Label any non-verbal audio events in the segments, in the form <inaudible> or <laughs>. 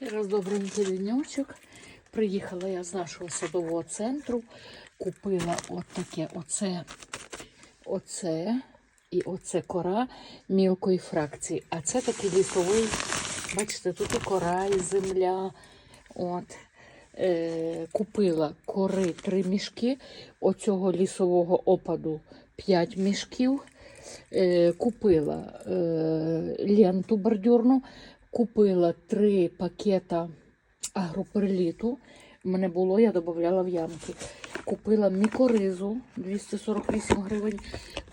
Ще раз добренький денечок. Приїхала я з нашого садового центру, купила от оце, оце і оце кора мілкої фракції. А це такий лісовий, бачите, тут і кора, і земля. От. Е, купила кори три мішки, оцього лісового опаду 5 мішків. Е, купила е, ленту бордюрну, купила три пакета агроперліту. У мене було, я додавала в ямки. Купила мікоризу 248 гривень.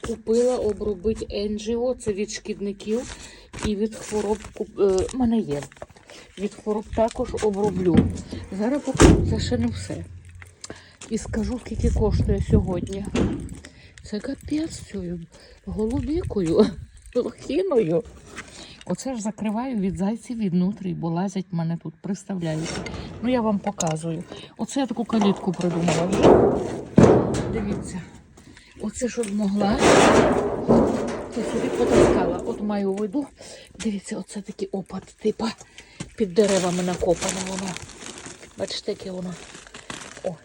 Купила обробити Енджіо, це від шкідників і від хвороб. куп- е, мене є. Від хвороб також оброблю. Зараз покажу, це ще не все. І скажу, скільки коштує сьогодні. Це капець цією голубікою, <laughs> лохіною. Оце ж закриваю від зайців від нутрій, бо лазять мене тут, представляєте. Ну я вам показую. Оце я таку калітку придумала. Дивіться. Оце щоб могла, то собі потаскала. От маю виду. Дивіться, оце такий опад, типа під деревами накопане воно. Бачите, яке воно. О,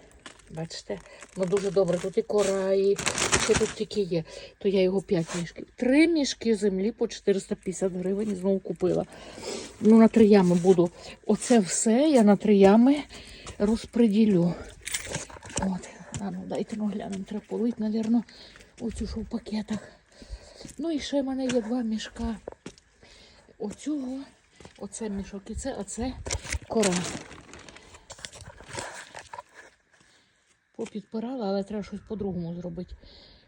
бачите, воно дуже добре. Тут і кора, і що тут тільки є. То я його 5 мішків. Три мішки землі по 450 гривень знову купила. Ну, на три ями буду. Оце все я на три ями розподілю. От, а ну дайте ну глянемо, треба полить, мабуть, оцю що в пакетах. Ну і ще в мене є два мішка. Оцього, оце мішок і це, а це кора. Попідпирала, але треба щось по-другому зробити.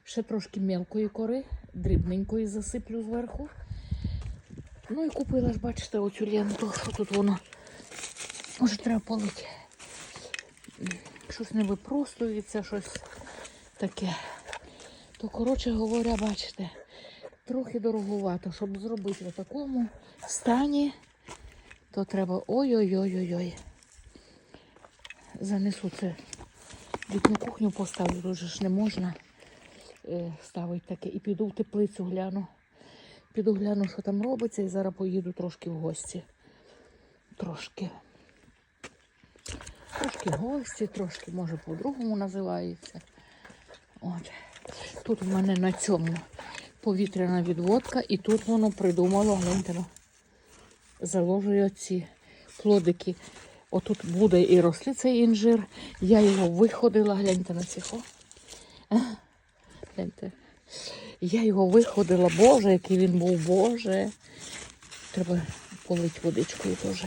Ще трошки мелкої кори, дрібненької засиплю зверху. Ну і купила ж, бачите, оцю ленту, що тут воно. Може треба полити. Щось не випростується, щось таке. То, коротше говоря, бачите, трохи дороговато, щоб зробити в такому стані, то треба ой-ой-ой-ой-ой. Занесу це На кухню поставлю, дуже ж не можна е, ставити таке. І піду в теплицю гляну. Піду гляну, що там робиться, і зараз поїду трошки в гості. Трошки. Трошки гості, трошки, може, по-другому називається. От. Тут в мене на цьому повітряна відводка, і тут воно придумало, гляньте, ну, заложує ці плодики. Отут буде і росли цей інжир. Я його виходила, гляньте на цього. Гляньте. Я його виходила, Боже, який він був, Боже. Треба полить водичкою теж.